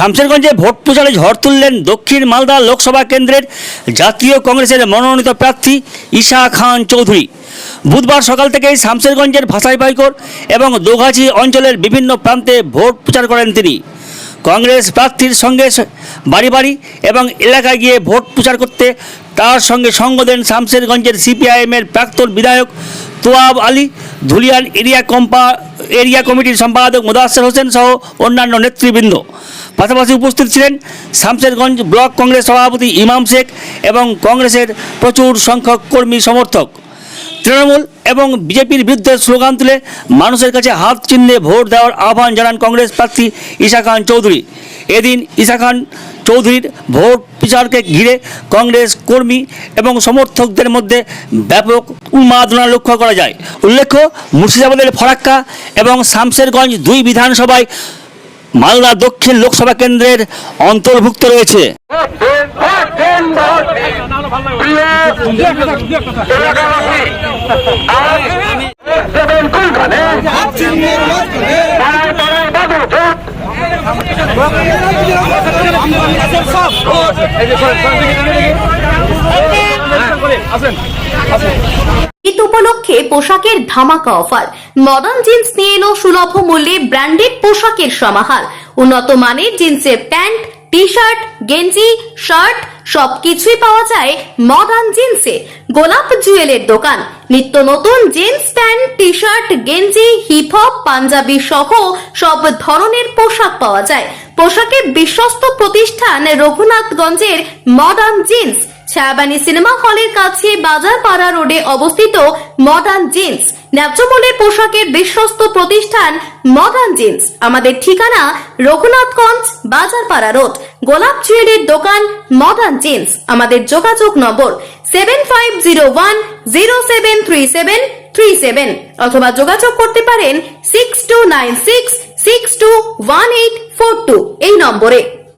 শামশেরগঞ্জে vote প্রচারে ঝড় তুললেন দক্ষিণ মালদা লোকসভা কেন্দ্রের জাতীয় কংগ্রেসের মনোনীত প্রার্থী ঈশা খান চৌধুরী। বুধবার সকাল থেকেই শামশেরগঞ্জের ভাষাইপাইকর এবং দোগাছি অঞ্চলের বিভিন্ন প্রান্তে ভোট প্রচার করেন তিনি। কংগ্রেস প্রার্থীর সঙ্গে বাড়ি বাড়ি এবং এলাকায় গিয়ে ভোট প্রচার করতে তার সঙ্গে সঙ্গ দেন শামশেরগঞ্জের সিপিআইএমের প্রাক্তন বিধায়ক তোয়াব আলী, ধুলিয়ান এরিয়া কম্পা এরিয়া কমিটির সম্পাদক মুদাসের হোসেন সহ অন্যান্য নেতৃবৃন্দ। পাশাপাশি উপস্থিত ছিলেন শামশেরগঞ্জ ব্লক কংগ্রেস সভাপতি ইমাম শেখ এবং কংগ্রেসের প্রচুর সংখ্যক কর্মী সমর্থক। তৃণমূল এবং বিজেপির বিরুদ্ধে স্লোগান তুলে মানুষের কাছে হাত চিহ্নে ভোট দেওয়ার আহ্বান জানান কংগ্রেস প্রার্থী ঈশা খান চৌধুরী। এদিন ঈশা খান চৌধুরীর ভোট প্রচারকে ঘিরে কংগ্রেস কর্মী এবং সমর্থকদের মধ্যে ব্যাপক উন্মাদনা লক্ষ্য করা যায়। উল্লেখ্য, মুর্শিদাবাদের ফরাক্কা এবং শামশেরগঞ্জ দুই বিধানসভায় মালদা দক্ষিণ লোকসভা কেন্দ্রের অন্তর্ভুক্ত রয়েছে। ঈদ উপলক্ষে পোশাকের ধামাকা অফার। মডার্ন জিন্স নিয়ে এলো সুলভ মূল্যে ব্র্যান্ডেড পোশাকের সমাহার। উন্নত মানের জিন্সের প্যান্ট টি শার্ট গেঞ্জি শার্ট সবকিছুই পাওয়া যায় মডার্ন জিন্সে গোলাপ জুয়েলের দোকান। নিত্য নতুন জিন্স প্যান্ট টি শার্ট গেঞ্জি হিপ হপ পাঞ্জাবি সহ সব ধরনের পোশাক পাওয়া যায়। পোশাকের বিশ্বস্ত প্রতিষ্ঠান রঘুনাথগঞ্জের মডার্ন জিন্স। ছায়াবানি সিনেমা হলের কাছে বাজারপাড়া রোডে অবস্থিত মডার্ন জিন্স। ন্যায্যমূল্যের পোশাকের বিশ্বস্ত প্রতিষ্ঠান মডার্ন জিন্স। আমাদের ঠিকানা রঘুনাথগঞ্জ বাজারপাড়া রোড। গোলাপ জুয়েলের দোকান মডার্ন জিন্স। আমাদের যোগাযোগ নম্বর seven five zero one zero seven three seven three seven. অথবা যোগাযোগ করতে পারেন six two nine six six two one eight four two এই নম্বরে।